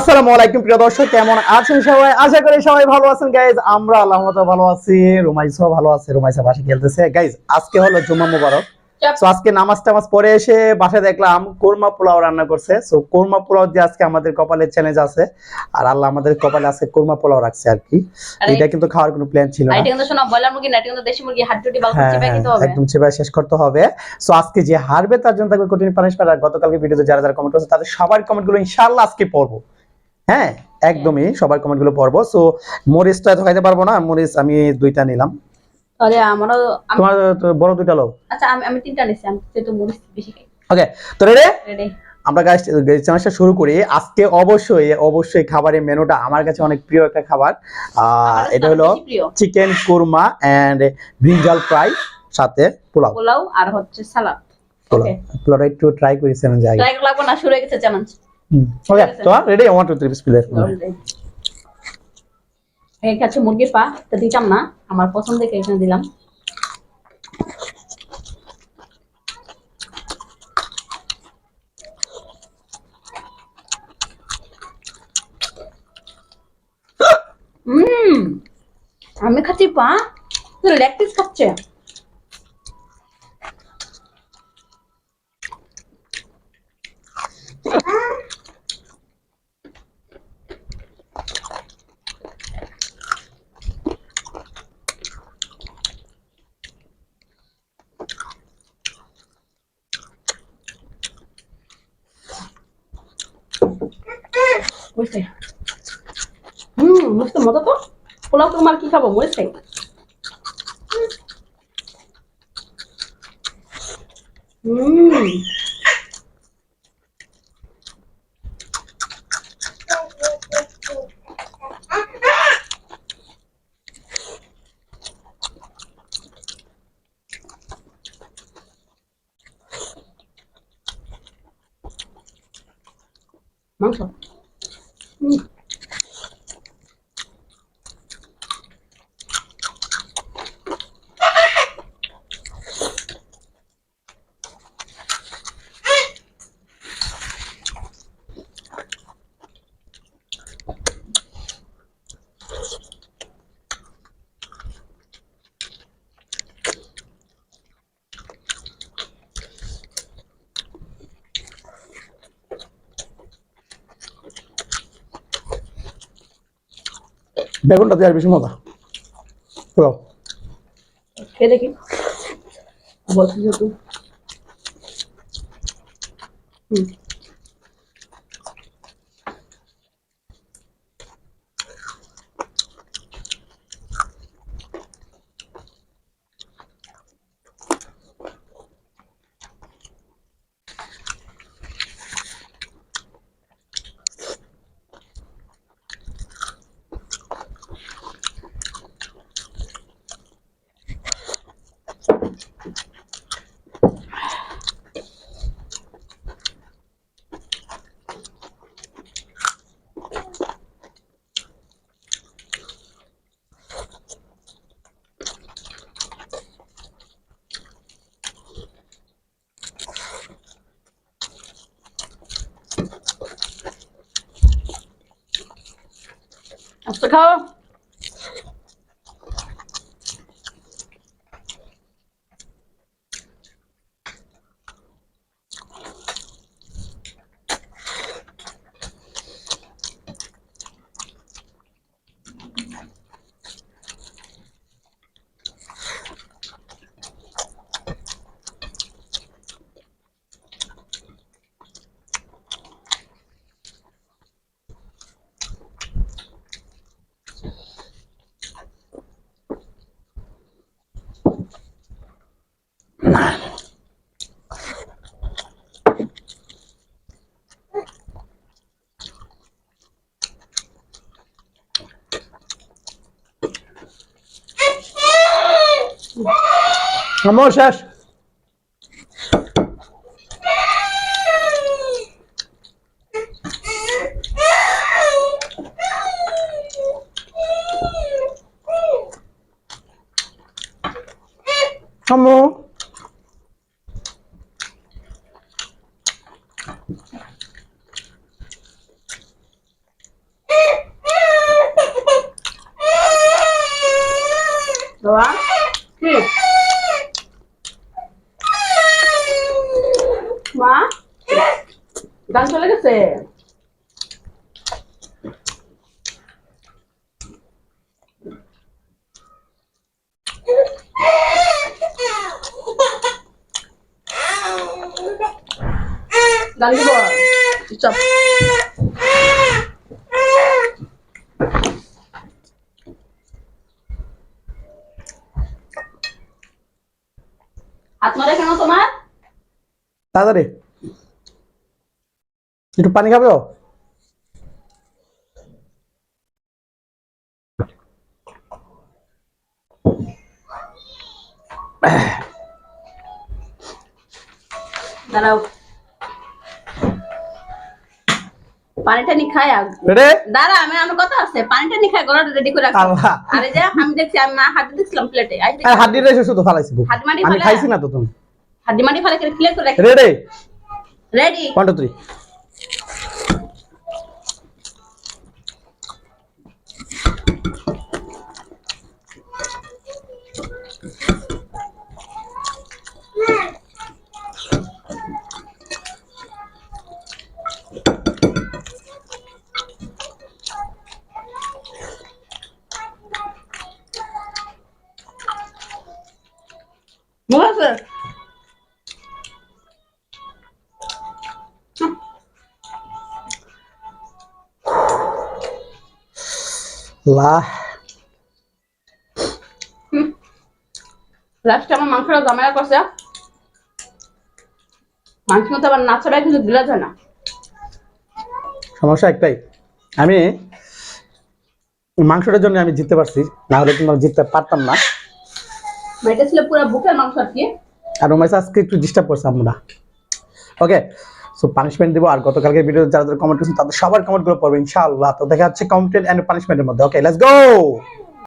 আসসালামু আলাইকুম প্রিয় দর্শক কেমন আছেন সবাই? আশা করি সবাই ভালো আছেন গাইজ আমরা আল্লাহ মতো ভালো আছি রুমাইসও ভালো আছে রুমাইসা বাসে খেলতেছে। গাইজ আজকে হলো জুম্মা মুবারক। তো আজকে নামাজ টামাজ পরে এসে বাসায় দেখলাম কোরমা পোলাও রান্না করছে। সো কোরমা পোলাও দিয়ে আজকে আমাদের কপালে চ্যালেঞ্জ আছে। আর আল্লাহ আমাদের কপালে আজকে কোরমা পোলাও রাখছে আর কি। এটা কিন্তু খাওয়ার কোনো প্ল্যান ছিল না। এটা কিন্তু শোনা ব্রয়লার মুরগি না এটা কিন্তু দেশি মুরগি হাড্ডি বাল হ্যাঁ চিপে হ্যাঁ, খেতে হবে। একদম চেপে শেষ করতে হবে। সো আজকে যে হারবে তার জন্য থাকবে কঠিন পানিশমেন্ট আর গতকালকে ভিডিওতে যারা যারা কমেন্ট করছে তাদের সবার কমেন্টগুলো ইনশাআল্লাহ আজকে পড়ব। হ্যাঁ একদমই সবার কমেন্টগুলো পড়ব। সো মরিচটা তো খাইতে পারব না মরিচ আমি দুইটা নিলাম। তাহলে আমারও তোমার বড় দুইটা লোক আচ্ছা আমি আমি তিনটা নিছি আমি যেহেতু মরিচ বেশি খাই। ওকে তো রে রেডি আমরা গাইস চ্যানেলটা শুরু করি। আজকে অবশ্যই অবশ্যই খাবারের মেনুটা আমার কাছে অনেক প্রিয় একটা খাবার। এটা হলো chicken korma and brinjal fry সাথে পোলাও। পোলাও আর হচ্ছে সালাদ। পোলাও। পোলাওটা একটু ট্রাই করি সেভেন জায়গায় ট্রাই লাগবো না শুরু হয়ে গেছে চ্যালেঞ্জ ওকে তো ready one two three player এই কাছে মুরগির পা তো দিতাম না আমার পছন্দ দেখে এখানে দিলাম। আমি খাচ্ছি পা লেগ পিস খাচ্ছে। বুঝতে হুম বুঝতে মজা তো পোলাও তোমার কি খাবো মরিচ খাই হুম মাংস Ooh. বেগুনটা দেওয়ার বেশি মজা। পোলাও খেয়ে দেখি বলছি হুম। আচ্ছা খাও Amor, chefe. 참모走啊！去。妈，你刚说那个谁？গান দিব চপ হাত মারে কেন তোমার তাড়াতাড়ি একটু পানি খাবে দাঁড়াও পানিটা নি খায়। রে। দাঁড়া আমি আমার কথা আছে। পানিটা নি খায় গলা রেডি করে রাখছি আরে যে আমি দেখছি আমি মা হাড়ি দেখছিলাম প্লেটে আর হাড়ি রে শুধু ফালাইছি হাড়ি মাটি আমি না তুমি। হাড়ি মাটি ফালা করে ক্লিয়ার করে রেডি রেডি 1 2 3 লাহ। লাস্টে আমার মাংসটা জমায়া করছে মাংস মতো আবার নাচড়া কিন্তু দিলা যায় না। সমস্যা একটাই আমি মাংসটার জন্য আমি জিততে পারছি না হলে কিন্তু আমি জিততে পারতাম না। এটা ছিল পুরো বুকের মাংস আর কি। আর রোমাইস আজকে একটু ডিস্টার্ব করছে আমরা ওকে সো পানিশমেন্ট দেবো। আর গতকালকে ভিডিও যারা যারা কমেন্ট করেছেন, তাদের সবার কমেন্টগুলো পড়বে, ইনশাআল্লাহ। তো দেখা যাচ্ছে কমেন্ট এন্ড পানিশমেন্টের মধ্যে। Okay let's go